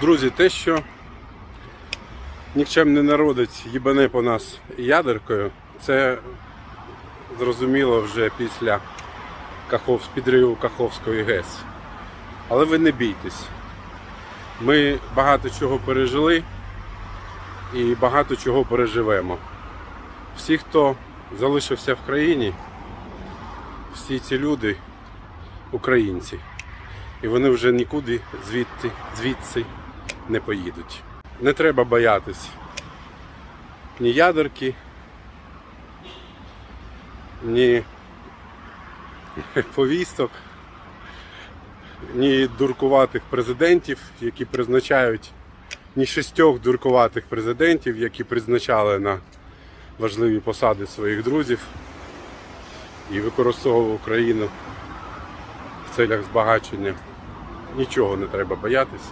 Друзі, те, що нікчемний народець їбане по нас ядеркою, це зрозуміло вже після Кахов, підриву Каховської ГЕС. Але ви не бійтесь. Ми багато чого пережили і багато чого переживемо. Всі, хто залишився в країні, всі ці люди українці. І вони вже нікуди звідти, звідси не поїдуть. Не треба боятись ні ядерки, ні повісток, ні дуркуватих президентів, які призначають, ні шістьох дуркуватих президентів, які призначали на важливі посади своїх друзів і використовував Україну в целях збагачення. Нічого не треба боятись.